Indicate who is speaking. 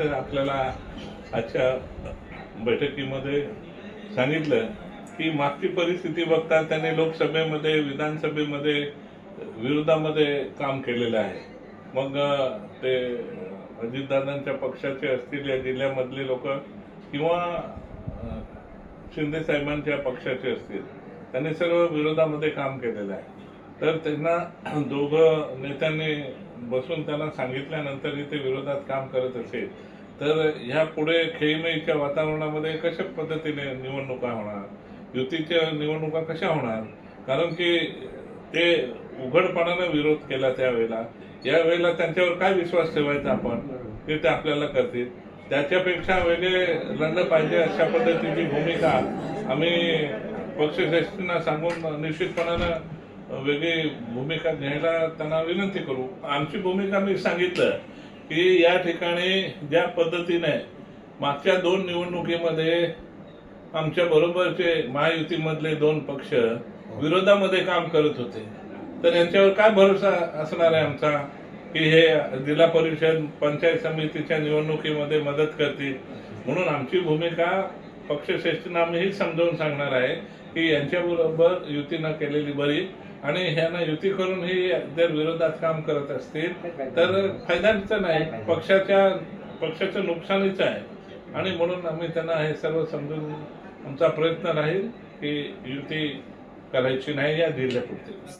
Speaker 1: असं आपल्याला आजच्या बैठकीमध्ये सांगितलं की मागची परिस्थिती बघता त्यांनी लोकसभेमध्ये विधानसभेमध्ये विरोधामध्ये काम केलेलं आहे. मग ते अजितदादांच्या पक्षाचे असतील या जिल्ह्यामधले लोक किंवा अ, शिंदे साहेबांच्या पक्षाचे असतील त्यांनी सर्व विरोधामध्ये काम केलेलं आहे. तर त्यांना दोघं नेत्यांनी बसून त्यांना सांगितल्यानंतर ते विरोधात काम करत असेल तर ह्या पुढे खेळीमेळीच्या वातावरणामध्ये कशा पद्धतीने निवडणुका होणार? युतीच्या निवडणुका कशा होणार? कारण की ते उघडपणानं विरोध केला त्यावेळेला. यावेळेला त्यांच्यावर काय विश्वास ठेवायचा आपण? ते ते आपल्याला करतील त्याच्यापेक्षा वेगळे लढलं पाहिजे अशा पद्धतीची भूमिका आम्ही पक्षश्रेष्ठींना सांगून निश्चितपणानं वेगळी भूमिका घ्यायला त्यांना विनंती करू. आमची भूमिका मी सांगितलं. की या ठिकाणी ज्या पद्धतीने मागच्या दोन निवडणुकीमध्ये आमच्या बरोबरचे महायुतीमधले दोन पक्ष विरोधामध्ये काम करत होते. तर यांच्यावर काय भरोसा असणार आहे आमचा? की हे जिल्हा परिषद पंचायत समितीच्या निवडणुकीमध्ये मदत करतील? म्हणून आमची भूमिका पक्षश्रेष्ठींना आम्ही समजावून सांगणार आहे की यांच्याबरोबर युतीनं केलेली बरी आणि ह्यांना युती करून ही जर विरोधात काम करत असतील तर फायद्याचं नाही. पक्षाच्या पक्षाचं नुकसानीचं आहे. आणि म्हणून आम्ही त्यांना हे सर्व समजून आमचा प्रयत्न राहील की युती करायची नाही या जिल्ह्यापुरती